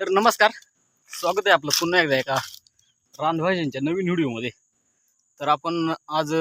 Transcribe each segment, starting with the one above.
तर नमस्कार. स्वागत आहे आपलं पुन्हा एकदा एका रानभाजींच्या नवीन व्हिडिओमध्ये तर आपण आज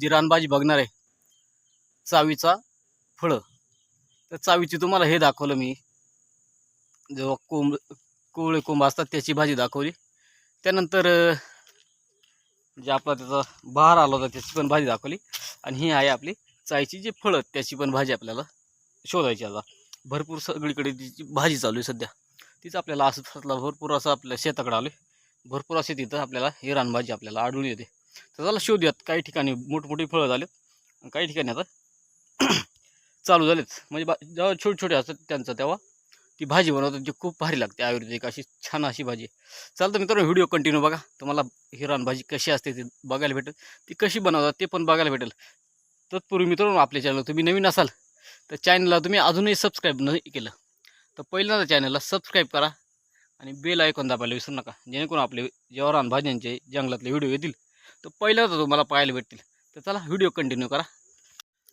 जी रानभाजी बघणार आहे चावीचा फळं. तर चावीची तुम्हाला हे दाखवलं मी. जेव्हा कोंब कोवळे कोंब असतात त्याची भाजी दाखवली. त्यानंतर जे आपला त्याचा बहार आला होता त्याची पण भाजी दाखवली. आणि ही आहे आपली चायची जी फळं त्याची पण भाजी आपल्याला शोधायची आता. भरपूर सगळीकडे तिची भाजी चालू आहे सध्या. तीच आपल्याला असं असला भरपूर असं आपल्या शेताकडे आलो भरपूर असे तिथं आपल्याला हे रानभाजी आपल्याला आढळून येते. तर त्याला शोधूयात काही ठिकाणी मोठमोठी फळं झालेत. आणि काही ठिकाणी आता चालू झालेत. म्हणजे बा जेव्हा छोटे छोटे असतात त्यांचं तेव्हा ती भाजी बनवतात जी खूप भारी लागते आयुर्वेदिक अशी छान अशी भाजी. चालतं मित्रांनो व्हिडिओ कंटिन्यू बघा. तुम्हाला ही भाजी कशी असते ती बघायला भेटेल. ती कशी बनवतात ते पण बघायला भेटेल. तत्पूर्वी मित्रांनो आपल्या चॅनल तुम्ही नवीन असाल तर चॅनलला तुम्ही अजूनही सबस्क्राईब नाही केलं तर पहिल्यांदा चॅनलला सबस्क्राईब करा आणि बेल ऐकून दाबायला विसरू नका. जेणेकरून आपले जेव्हा भाज्यांचे जंगलातले व्हिडिओ येतील. तर पहिल्यांदा तुम्हाला पाहायला भेटतील. तर चला व्हिडिओ कंटिन्यू करा.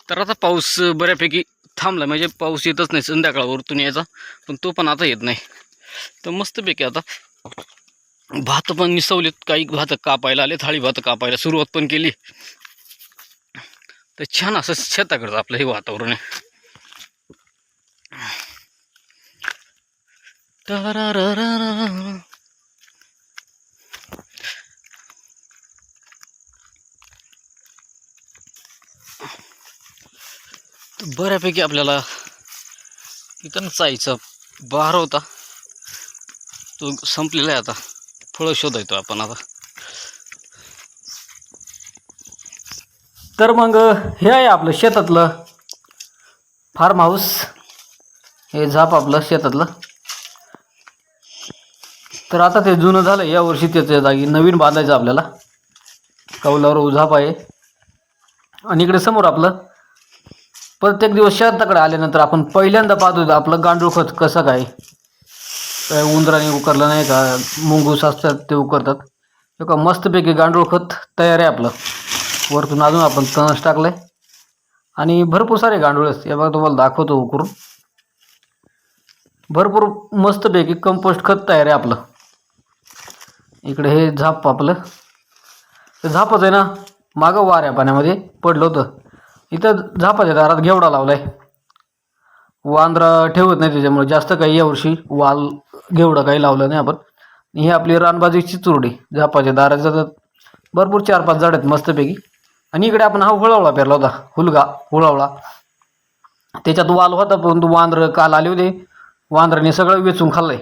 तर आता पाऊस बऱ्यापैकी थांबला म्हणजे पाऊस येतच नाही संध्याकाळवरतून यायचा. पण तो पण आता येत नाही. तर मस्तपैकी आता भात पण निसवलेत काही भात कापायला आले थाळी भात कापायला सुरुवात पण केली. तर छान असं शेताकडचं आपलं हे वातावरण आहे. टरारारारा. बऱ्यापैकी आपल्याला इथं चायचा बहार होता. तो संपलेला आहे आता. फळं शोधायचो आपण आता. तर मग हे आहे आपलं शेतातलं फार्म हाऊस हे झाप आपलं शेतातलं. तर आता ते जुनं झालं या वर्षी त्याच्या जागी नवीन बांधायचं आपल्याला. कौलावर झाप आहे. आणि इकडे समोर आपलं प्रत्येक दिवस शेताकडे आल्यानंतर आपण पहिल्यांदा पाहतो आपलं गांडूळ खत कसं काय? काय उंदराने उकरलं नाही का? मुंगूस असतात ते उकरतात. का मस्तपैकी गांडूळ खत तयार आहे आपलं. वरतून अजून आपण तणस टाकलंय. आणि भरपूर सारे गांडूळ आहेत बघा तुम्हाला दाखवतो उकरून. भरपूर मस्तपैकी कंपोस्ट खत तयार आहे आपलं. इकडे हे झाप आपलं. ते झापच आहे ना? मागं वाऱ्या पाण्यामध्ये पडलं होतं. इथं झापाच्या दारात घेवडा लावलाय. वांद्रा ठेवत नाही त्याच्यामुळे जास्त काही यावर्षी वाल घेवडा काही लावलं नाही आपण. ही आपली रानबाजीची चुरडी झापाच्या दाराचं भरपूर चार पाच झाड आहेत मस्तपैकी. आणि इकडे आपण हा हुळवळा पेरला होता हुलगा हुळवळा. त्याच्यात वाल होता परंतु वांद्र काल आले होते. वांद्राने सगळं वेचून खाल्लंय.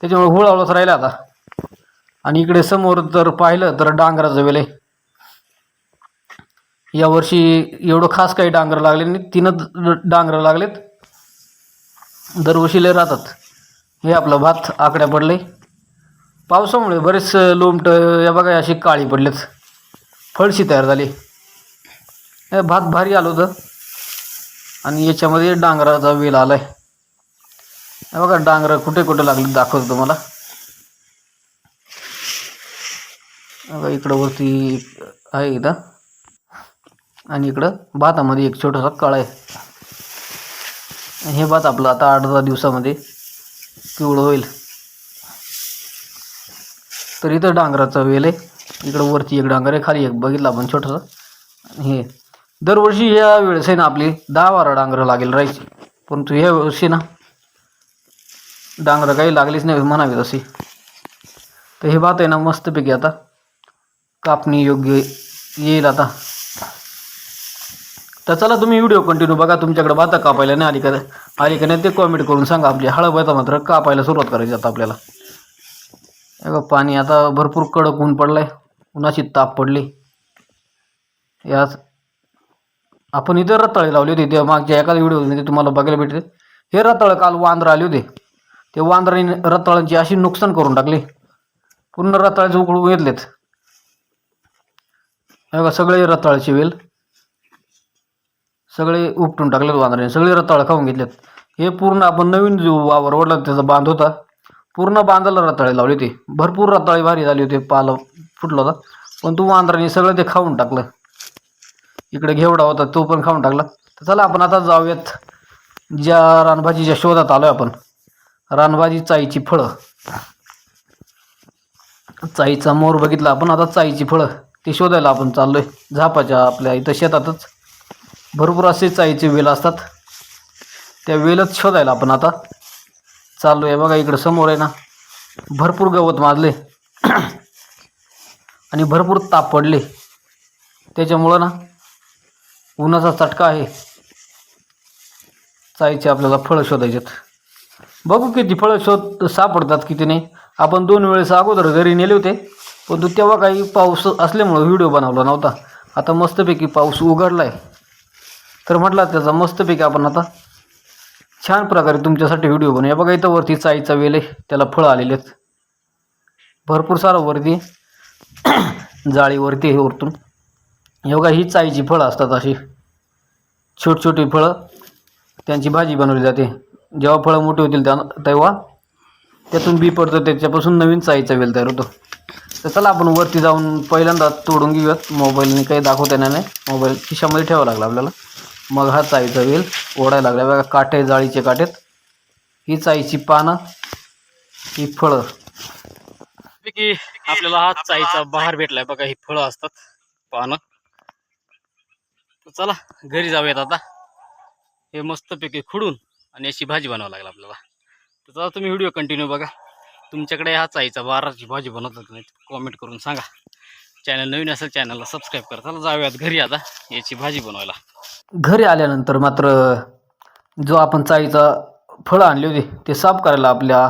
त्याच्यामुळे हुळवळाच राहिला आता. आणि इकडे समोर जर पाहिलं तर डांगराचं वेल आहे. यावर्षी एवढं खास काही डांगर लागले नाही. तीनच डांगर लागलेत. दरवर्षी लय राहतात. हे आपलं भात आकड्या पडले पावसामुळे बरेच लोमट या बघा अशी काळी पडलेत. फळशी तयार झाली. हे भात भारी आलं होतं. आणि याच्यामध्ये डांगराचा वेल आला आहे बघा डांगर कुठे कुठे लागले दाखवतो तुम्हाला. बघा इकडं वरती आहे इथं. आणि इकडं भातामध्ये एक छोटासा कळा आहे. हे भात आपलं आता आठ दहा दिवसामध्ये पिवळं होईल. तर इथं डांगराचा वेल आहे. इकडं वरती एक डांगर आहे. खाली एक बघितला आपण छोटंसं. हे दरवर्षी या वेळेस आहे ना आपली दहा बारा डांगरं लागेल राहायची. परंतु या वर्षी ना डांगरं काही लागलीच नाही म्हणावी तशी. तर हे भात आहे ना मस्तपैकी आता कापणी योग्य येईल आता. तर चला तुम्ही व्हिडिओ कंटिन्यू बघा. तुमच्याकडे भाता कापायला नाही आली का? आली का नाही ते कॉमेंट करून सांगा आपली. हळद भाता मात्र कापायला सुरुवात करायची आता आपल्याला. हे पाणी आता भरपूर कडक ऊन पडलंय. उन्हाची ताप पडली. याच आपण इथे रताळे लावले होते. ते मागच्या एखादा व्हिडिओ होते तुम्हाला बघायला भेटते हे रताळं काल वांद्र आले होते. ते वांद्राने रताळांची अशी नुकसान करून टाकली. पूर्ण रताळ्याचे उकळून घेतलेत. हे बघा सगळे रताळाचे वेल. सगळे उपटून टाकलेत वांद्राने सगळे रताळ खाऊन घेतलेत. हे पूर्ण आपण नवीन जो वावर ओढला त्याचा बांध होता पूर्ण बांधाला रताळे लावले होते. भरपूर रताळे भारी झाली होती पाला फुटला होता. पण तू वांद्राने सगळं ते खाऊन टाकलं. इकडे घेवडा होता तो पण खाऊन टाकला. तर चला आपण आता जाऊयात. ज्या रानभाजीच्या शोधात आलोय आपण. रानभाजी चाईची फळं. चाईचा मोर बघितला आपण. आता चाईची फळं ते शोधायला आपण चाललोय. झापाच्या आपल्या इथं शेतातच. भरपूर असे चाईचे वेल असतात. त्या वेलच शोधायला आपण आता. चाललो आहे बघा इकडं समोर आहे ना. भरपूर गवत माजले. आणि भरपूर ताप पडले. त्याच्यामुळं ना उन्हाचा चटका आहे. चाईचे आपल्याला फळं शोधायचेत. बघू किती फळं शोध सापडतात किती नाही. आपण दोन वेळेस अगोदर घरी नेले होते. परंतु तेव्हा काही पाऊस असल्यामुळं व्हिडिओ बनवला नव्हता. आता मस्तपैकी पाऊस उघडला आहे तर म्हटलं त्याचा मस्तपैकी आपण आता छान प्रकारे तुमच्यासाठी व्हिडिओ बनवूया. बघा इथं वरती चाईचा वेल आहे. त्याला फळं आलेले आहेत. भरपूर सारं वरती जाळीवरती हे वरतून. हे बघा ही चाईची फळं असतात अशी. छोटी छोटी फळं. त्यांची भाजी बनवली जाते. जेव्हा फळं मोठी होतील त्या तेव्हा त्यातून बी पडतं. त्याच्यापासून नवीन चाईचा वेल तयार होतो. तर चला आपण वरती जाऊन पहिल्यांदा तोडून घेऊयात. मोबाईलने काही दाखवता येणार नाही. मोबाईल खिशामध्ये ठेवावा लागला आपल्याला. मग हा चाईचा वेल ओढायला लागला. बघा काठे जाळीचे काठेत ही चाईची पानं ही फळं. की आपल्याला हा चाईचा बहार भेटलाय. बघा ही फळं असतात पानं. चला घरी जाऊयात आता. हे मस्तपैकी खुडून आणि अशी भाजी बनवावं लागेल आपल्याला. तर चला तुम्ही व्हिडिओ कंटिन्यू बघा. तुमच्याकडे हा चाईचा बाराची भाजी बनवतात नाही कॉमेंट करून सांगा. चॅनल नवीन असेल चॅनलला सबस्क्राईब करा. चला जाऊयात घरी आता याची भाजी बनवायला. घरी आल्यानंतर मात्र जो आपण चाईचा फळं आणली होती ते साफ करायला आपल्या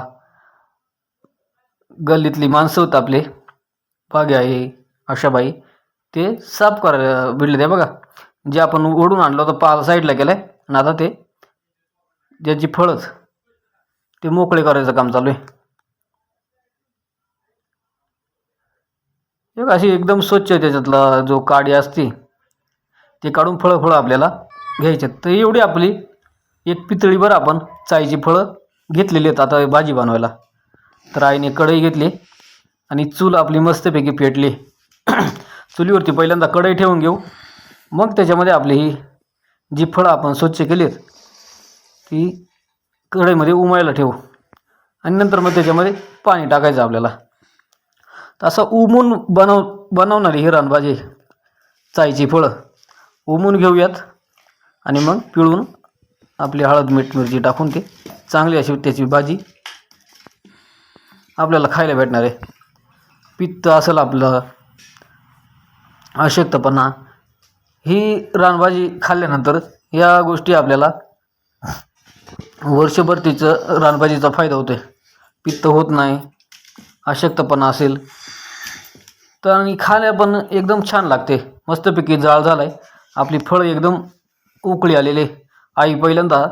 गल्लीतली माणसं होत आपले बागे आहे आशाबाई ते साफ करायला भिडले ते बघा. जे आपण ओढून आणलं होतं पाल साईडला केलं आहे आणि आता ते ज्याची फळंच ते मोकळे करायचं काम चालू आहे. एक अशी एकदम स्वच्छ त्याच्यातला जो काडी असते ते काढून फळं फळं आपल्याला घ्यायचे तर एवढी आपली एक पितळीभर आपण चायची फळं घेतलेली आहेत आता भाजी बनवायला. तर आईने कढई घेतली आणि चूल आपली मस्तपैकी पेटली चुलीवरती पहिल्यांदा कढई ठेवून घेऊ. मग त्याच्यामध्ये आपली ही जी फळं आपण स्वच्छ केली आहेत ती कढईमध्ये उमायला ठेवू. आणि नंतर मग त्याच्यामध्ये पाणी टाकायचं आपल्याला. असं उमून बनव बनवणारी ही रानभाजी चायची फळं. उमून घेऊयात. आणि मग पिळून आपली हळद मीठ मिरची टाकून ते चांगली अशी त्याची भाजी आपल्याला खायला भेटणार आहे. पित्त असेल आपलं अशक्तपणा ही रानभाजी खाल्ल्यानंतर या गोष्टी आपल्याला वर्षभर तिचं रानभाजीचा फायदा होतो आहे पित्त होत नाही अशक्तपणा असेल तर आणि खाण्या पण एकदम छान लागते. मस्तपैकी जाळ झाला आहे आपली फळं एकदम उकळी आलेले आई पहिल्यांदा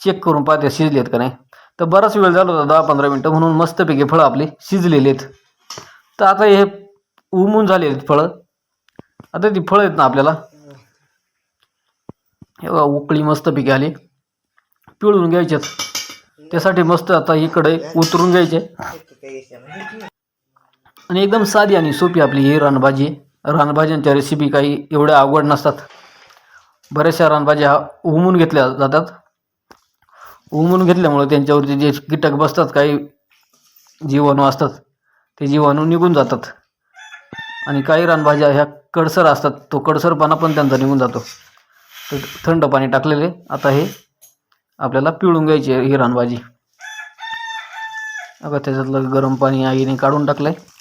चेक करून पाहते शिजली आहेत का नाही. तर बराच वेळ झाला होता दहा पंधरा मिनटं म्हणून मस्तपैकी फळं आपली शिजलेली आहेत. तर आता हे उमून झालेली आहेत फळं. आता ती फळं आहेत ना आपल्याला. हे बघा उकळी मस्तपैकी आली. पिळून घ्यायच्यात त्यासाठी मस्त आता इकडे उतरून घ्यायचे. आणि एकदम साधी आणि सोपी आपली ही रानभाजी. रानभाज्यांच्या रेसिपी काही एवढ्या अवघड नसतात. बऱ्याचशा रानभाज्या उमून घेतल्या जातात. उमून घेतल्यामुळे त्यांच्यावरती जे कीटक बसतात काही जीवाणू असतात ते जीवाणू निघून जातात. आणि काही रानभाज्या ह्या कडसर असतात तो कडसरपणा पण त्यांचा निघून जातो. तर थंड पाणी टाकलेले. आता हे आपल्याला पिळून घ्यायची आहे ही रानभाजी. अगं त्याच्यातलं गरम पाणी आईने काढून टाकलं आहे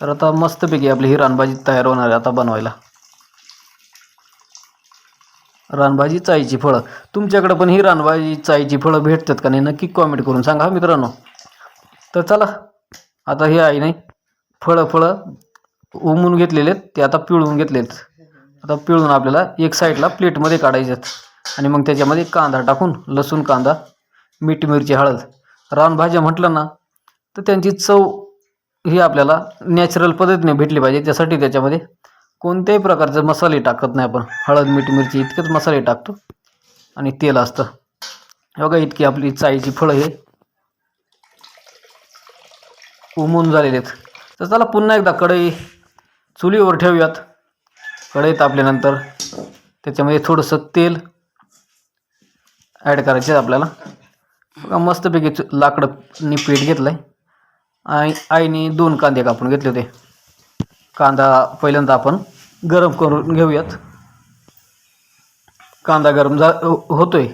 तर आता मस्तपैकी आपली ही रानभाजी तयार होणार आहे आता बनवायला. रानभाजी चायची फळं. तुमच्याकडं पण ही रानभाजी चायची फळं भेटतात का नाही नक्की कॉमेंट करून सांगा मित्रांनो. तर चला आता हे आहे नाही फळं फळं उमून घेतलेले आहेत ते आता पिळून घेतलेत. आता पिळून आपल्याला एक साईडला प्लेटमध्ये काढायचे आहेत. आणि मग त्याच्यामध्ये कांदा टाकून लसूण कांदा मीठ मिरची हळद. रानभाज्या म्हटलं ना तर त्यांची चव ही आपल्याला नॅचरल पद्धतीने भेटली पाहिजे. त्यासाठी त्याच्यामध्ये कोणत्याही प्रकारचे मसाले टाकत नाही आपण. हळद मीठ मिरची इतकेच मसाले टाकतो. आणि तेल असतं. बघा इतकी आपली चाईची फळं हे उमून झालेले आहेत. तर चला पुन्हा एकदा कढई चुलीवर ठेवूयात. कढई तापल्यानंतर त्याच्यामध्ये थोडंसं तेल ॲड करायचे आपल्याला. बघा मस्तपैकी चु लाकडं पीठ घेतलं आहे आई आईने दोन कांदे कापून घेतले होते. कांदा पहिल्यांदा आपण गरम करून घेऊयात. कांदा गरम जा हो- होतोय.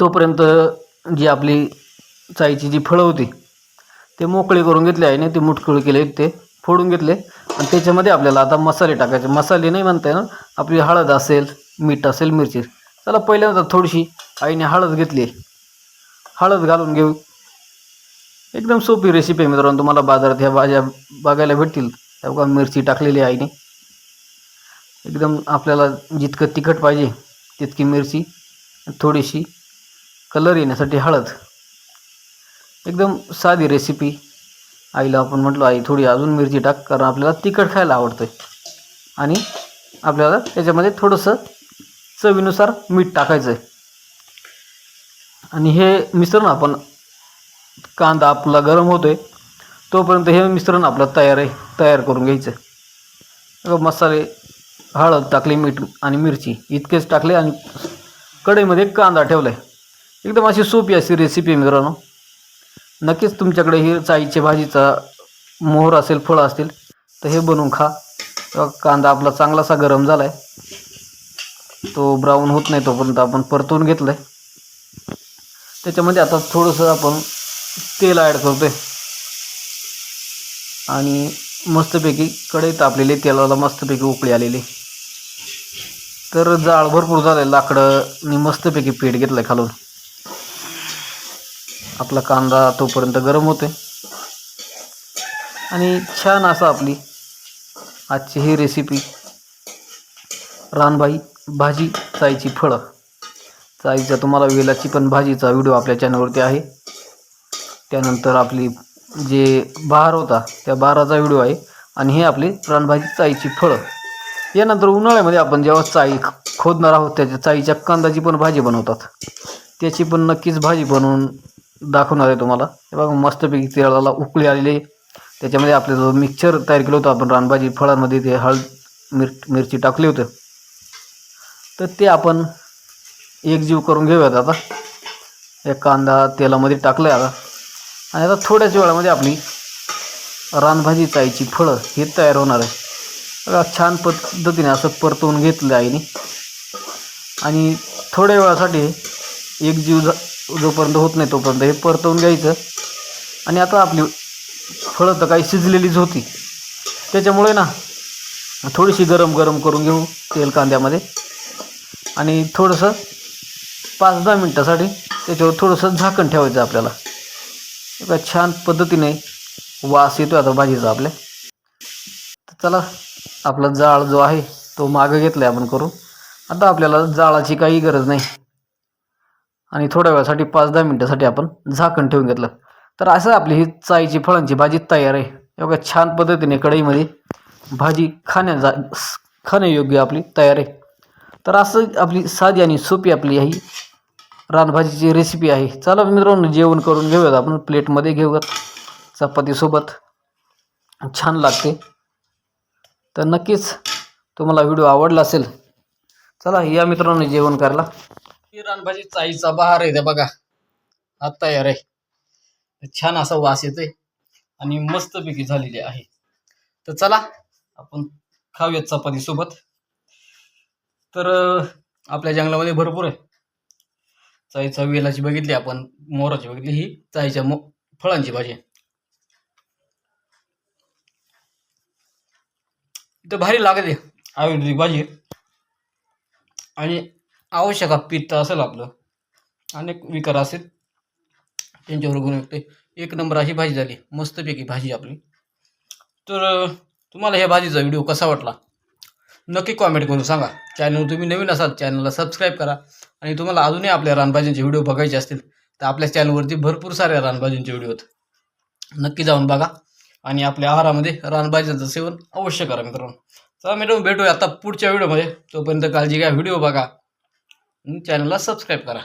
तोपर्यंत जी आपली चाईची जी फळं होती ते मोकळे करून घेतले आहे ना ते मुटकुळे केले ते फोडून घेतले. आणि त्याच्यामध्ये आपल्याला आता मसाले टाकायचे. मसाले नाही म्हणताय ना आपली हळद असेल मीठ असेल मिरची. चला पहिल्यांदा थोडीशी आईने हळद घेतली. हळद घालून घेऊ एकदम सोपी रेसिपी आहे मित्रांनो. तुम्हाला बाजारात ह्या भाज्या बघायला भेटतील. त्या बघा मिरची टाकलेली आहे आईने. एकदम आपल्याला जितकं तिखट पाहिजे तितकी मिरची थोडीशी कलर येण्यासाठी हळद. एकदम साधी रेसिपी आईला आपण म्हटलं आई थोडी अजून मिरची टाक कारण आपल्याला तिखट खायला आवडतं आणि आपल्याला त्याच्यामध्ये थोडंसं चवीनुसार मीठ टाकायचं आहे आणि हे मिश्रण आपण कांदा आपला गरम होतो आहे तोपर्यंत हे मिश्रण आपलं तयार आहे तयार करून घ्यायचं. मसाले हळद टाकली मीठ आणि मिरची इतकेच टाकले आणि कढईमध्ये कांदा ठेवला आहे एकदम अशी सोपी अशी रेसिपी मित्रांनो. नक्कीच तुमच्याकडे ही चाईच्या भाजीचा मोहर असेल फळं असतील तर हे बनवून खा. कांदा आपला चांगलासा गरम झाला आहे तो ब्राऊन होत नाही तोपर्यंत आपण परतून घेतलं आहे त्याच्यामध्ये आता थोडंसं आपण तेल ॲड करतोय. आणि मस्तपैकी कढई तापलेली तेलाला मस्तपैकी उकळी आलेली तर जाळ भरपूर झालं आहे लाकडं मस्तपैकी पीठ घेतलं खालून. आपला कांदा तोपर्यंत गरम होतोय. आणि छान असं आपली आजची ही रेसिपी रानबाई भाजी चायची फळं चायचा तुम्हाला वेलाची पण भाजीचा व्हिडिओ आपल्या चॅनलवरती आहे. त्यानंतर आपली जे बहार होता त्या बहाराचा व्हिडिओ आहे. आणि हे आपली रानभाजी चाईची फळं. यानंतर उन्हाळ्यामध्ये आपण जेव्हा चाई खोदणार आहोत त्याच्या चाईच्या कांदाची पण भाजी बनवतात. त्याची पण नक्कीच भाजी बनवून दाखवणार आहे तुम्हाला. हे बघा मस्तपैकी तेलाला उकळी आलेली आहे. त्याच्यामध्ये आपलं जो मिक्सचर तयार केलं होतं आपण रानभाजी फळांमध्ये ते हळद मिर मिरची टाकली होतं. तर ते आपण एकजीव करून घेऊयात आता. हे कांदा तेलामध्ये टाकलं आहे आता. आणि आता थोड्याच वेळामध्ये आपली रानभाजी चायची फळं हे तयार होणार आहे. बघा छान पद्धतीने असं परतवून घेतलं आईने. आणि थोड्या वेळासाठी एक जीव जोपर्यंत होत नाही तोपर्यंत हे परतवून घ्यायचं. आणि आता आपली फळं तर काही शिजलेलीच होती. त्याच्यामुळे ना थोडीशी गरम गरम करून घेऊ तेल कांद्यामध्ये. आणि थोडंसं पाच दहा मिनटासाठी त्याच्यावर थोडंसं झाकण ठेवायचं आपल्याला. बघा छान पद्धतीने वास येतो आता भाजीचा आपल्या. तर चला आपला जाळ जो आहे तो मागं घेतला आहे आपण करून. आता आपल्याला जाळाची काही गरज नाही. आणि थोड्या वेळासाठी पाच दहा मिनटासाठी आपण झाकण ठेवून घेतलं. तर असं आपली ही चायची फळांची भाजी तयार आहे. एवढ्या छान पद्धतीने कढईमध्ये भाजी खाण्या जा खाण्यायोग्य आपली तयार आहे. तर असं आपली साधी आणि सोपी आपली ही रानभाजीची रेसिपी आहे. चला मित्रांनो जेवण करून घेऊयात आपण. प्लेटमध्ये घेऊयात चपातीसोबत. छान लागते. तर नक्कीच तुम्हाला व्हिडिओ आवडला असेल चला या मित्रांनो जेवण करायला. ही रानभाजी चाईचा बहार आहे त्या बघा. हा तयार आहे. छान असा वास येते आणि मस्तपैकी झालेली आहे. तर चला आपण खाऊयात चपातीसोबत. तर आपल्या जंगलामध्ये भरपूर आहे. चाईचा वेलाची बघितली आपण मोराची बघितली ही चाईच्या मो फळांची भाजी. आहे. भारी लागते आयुर्वेदिक भाजी. आहे. आणि आवश्यक पित्त असेल आपलं. अनेक विकार असेल. त्यांच्यावर गुण एक नंबर अशी भाजी झाली. मस्तपैकी भाजी आपली. तर तुम्हाला ह्या भाजीचा व्हिडिओ कसा वाटला? नक्की कॉमेंट करून सांगा. चॅनल तुम्ही नवीन असाल चॅनलला सबस्क्राईब करा. आणि तुम्हाला अजूनही आपल्या रानभाजींचे व्हिडिओ बघायचे असतील तर आपल्या चॅनलवरती भरपूर साऱ्या रानभाजींचे व्हिडिओ आहेत. नक्की जाऊन बघा. आणि आपल्या आहारामध्ये रानभाज्यांचं सेवन अवश्य करा मित्रांनो. चला मित्रांनो भेटूया आता पुढच्या व्हिडिओमध्ये तोपर्यंत काळजी घ्या व्हिडिओ बघा. आणि चॅनलला सबस्क्राईब करा.